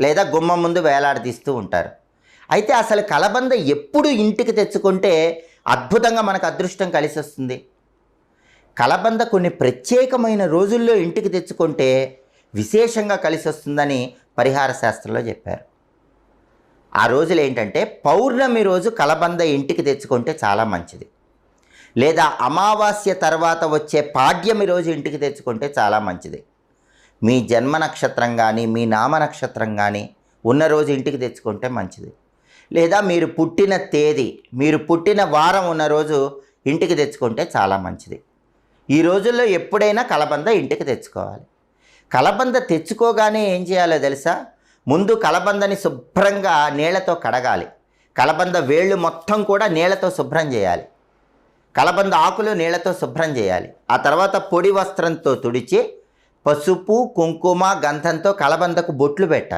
లేదా గుమ్మం ముందు వేలాడదీస్తూ ఉంటారు. అయితే అసలు కలబంద ఎప్పుడు ఇంటికి తెచ్చుకుంటే అద్భుతంగా మనకు అదృష్టం కలిసి వస్తుంది కలబంద కొన్ని ప్రత్యేకమైన రోజుల్లో ఇంటికి తెచ్చుకుంటే విశేషంగా కలిసి వస్తుందని పరిహార శాస్త్రంలో చెప్పారు. ఆ రోజులు ఏంటంటే పౌర్ణమి రోజు కలబంద ఇంటికి తెచ్చుకుంటే చాలా మంచిది. లేదా అమావాస్య తర్వాత వచ్చే పాడ్యమి రోజు ఇంటికి తెచ్చుకుంటే చాలా మంచిది. మీ జన్మ నక్షత్రం కానీ మీ నామ నక్షత్రం కానీ ఉన్న రోజు ఇంటికి తెచ్చుకుంటే మంచిది. లేదా మీరు పుట్టిన తేదీ మీరు పుట్టిన వారం ఉన్న రోజు ఇంటికి తెచ్చుకుంటే చాలా మంచిది. ఈ రోజుల్లో ఎప్పుడైనా కలబంద ఇంటికి తెచ్చుకోవాలి. కలబంద తెచ్చుకోగానే ఏం చేయాలో తెలుసా? ముందు కలబందని శుభ్రంగా నీళ్ళతో కడగాలి. కలబంద వేళ్ళు మొత్తం కూడా నీళ్ళతో శుభ్రం చేయాలి. కలబంద ఆకులు నీళ్ళతో శుభ్రం చేయాలి. ఆ తర్వాత పొడి వస్త్రంతో తుడిచి పసుపు కుంకుమ గంధంతో కలబందకు బొట్లు పెట్టాలి